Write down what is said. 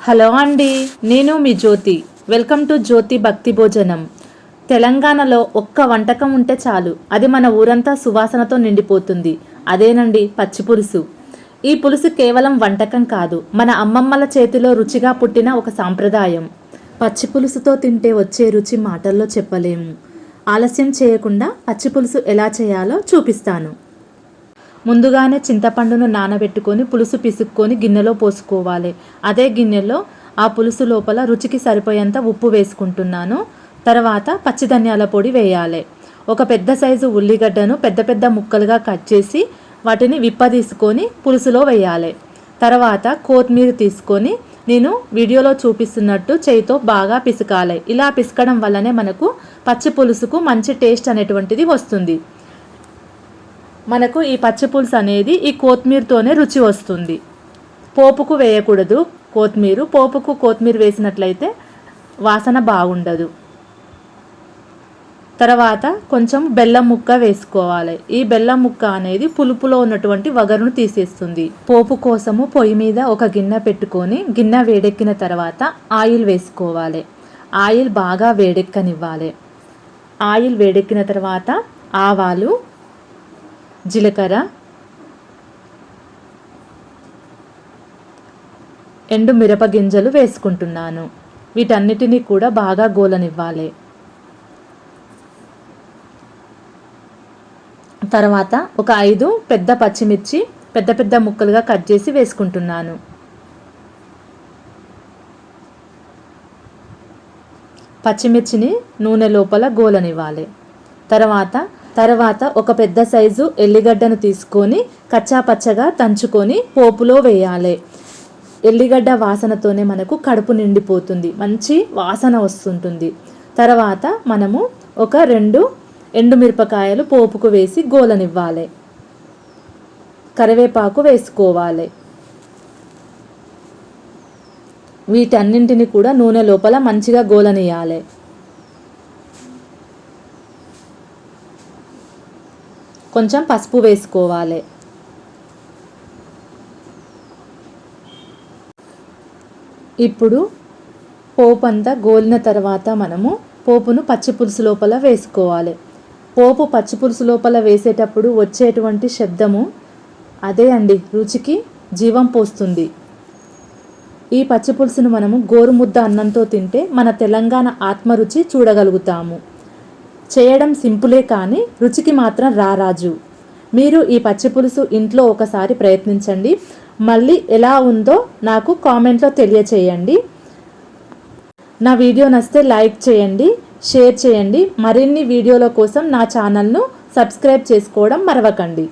Hello అండి నేను మీ జ్యోతి. Welcome to జ్యోతి భక్తి భోజనం. తెలంగాణలో ఒక్క వంటకం ఉంటే చాలు. అది మన ఊరంతా సువాసనతో నిండిపోతుంది. అదేనండి పచ్చి పులుసు. ఈ పులుసు కేవలం వంటకం కాదు మన అమ్మమ్మల చేతిలో రుచిగా పుట్టిన ఒక సాంప్రదాయం. పచ్చి పులుసుతో తింటే వచ్చే రుచి మాటల్లో చెప్పలేము. ఆలస్యం చేయకుండా పచ్చి పులుసు ఎలా చేయాలో చూపిస్తాను. ముందుగానే చింతపండును నానబెట్టుకొని పులుసు పిసుక్కొని గిన్నెలో పోసుకోవాలి. అదే గిన్నెలో ఆ పులుసు లోపల రుచికి సరిపోయేంత ఉప్పు వేసుకుంటున్నాను. తర్వాత పచ్చిధనియాల పొడి వేయాలి. ఒక పెద్ద సైజు ఉల్లిగడ్డను పెద్ద పెద్ద ముక్కలుగా కట్ చేసి వాటిని విప్పదీసుకొని పులుసులో వేయాలి. తర్వాత కొత్తిమీర తీసుకొని నేను వీడియోలో చూపిస్తున్నట్టు చేయితో బాగా పిసకాలి. ఇలా పిసకడం వల్లనే మనకు పచ్చి పులుసుకు మంచి టేస్ట్ అనేటువంటిది వస్తుంది. మనకు ఈ పచ్చిపులుసు అనేది ఈ కొత్తిమీరతోనే రుచి వస్తుంది. పోపుకు వేయకూడదు. కొత్తిమీర పోపుకు కొత్తిమీర వేసినట్లయితే వాసన బాగుండదు. తర్వాత కొంచెం బెల్లం ముక్క వేసుకోవాలి. ఈ బెల్లం ముక్క అనేది పులుపులో ఉన్నటువంటి వగరును తీసేస్తుంది. పోపు కోసము పొయ్యి మీద ఒక గిన్నె పెట్టుకొని గిన్నె వేడెక్కిన తర్వాత ఆయిల్ వేసుకోవాలి. ఆయిల్ బాగా వేడెక్కనివ్వాలి. ఆయిల్ వేడెక్కిన తర్వాత ఆవాలు జీలకర్ర ఎండు మిరప గింజలు వేసుకుంటున్నాను. వీటన్నిటినీ కూడా బాగా గోలనివ్వాలి. తర్వాత ఒక ఐదు పెద్ద పచ్చిమిర్చి పెద్ద పెద్ద ముక్కలుగా కట్ చేసి వేసుకుంటున్నాను. పచ్చిమిర్చిని నూనె లోపల గోలనివ్వాలి. తర్వాత తర్వాత ఒక పెద్ద సైజు ఎల్లిగడ్డను తీసుకొని కచ్చా పచ్చగా తంచుకొని పోపులో వేయాలి. ఎల్లిగడ్డ వాసనతోనే మనకు కడుపు నిండిపోతుంది. మంచి వాసన వస్తుంటుంది. తర్వాత మనము ఒక రెండు ఎండుమిరపకాయలు పోపుకు వేసి గోలనివ్వాలి. కరివేపాకు వేసుకోవాలి. వీటన్నింటిని కూడా నూనె లోపల మంచిగా గోలనియాలి కొంచెం పసుపు వేసుకోవాలి. ఇప్పుడు పోపు అంతా గోలిన తర్వాత మనము పోపును పచ్చిపులుసు లోపల వేసుకోవాలి. పోపు పచ్చిపులుసు లోపల వేసేటప్పుడు వచ్చేటువంటి శబ్దము అదే అండి రుచికి జీవం పోస్తుంది. ఈ పచ్చిపులుసును మనము గోరుముద్ద అన్నంతో తింటే మన తెలంగాణ ఆత్మరుచి చూడగలుగుతాము. చేయడం సింపులే కానీ రుచికి మాత్రం రారాజు మీరు ఈ పచ్చి పులుసు ఇంట్లో ఒకసారి ప్రయత్నించండి. మళ్ళీ ఎలా ఉందో నాకు కామెంట్లో తెలియచేయండి. నా వీడియో నచ్చితే లైక్ చేయండి షేర్ చేయండి. మరిన్ని వీడియోల కోసం నా ఛానల్ను సబ్స్క్రైబ్ చేసుకోవడం మరవకండి.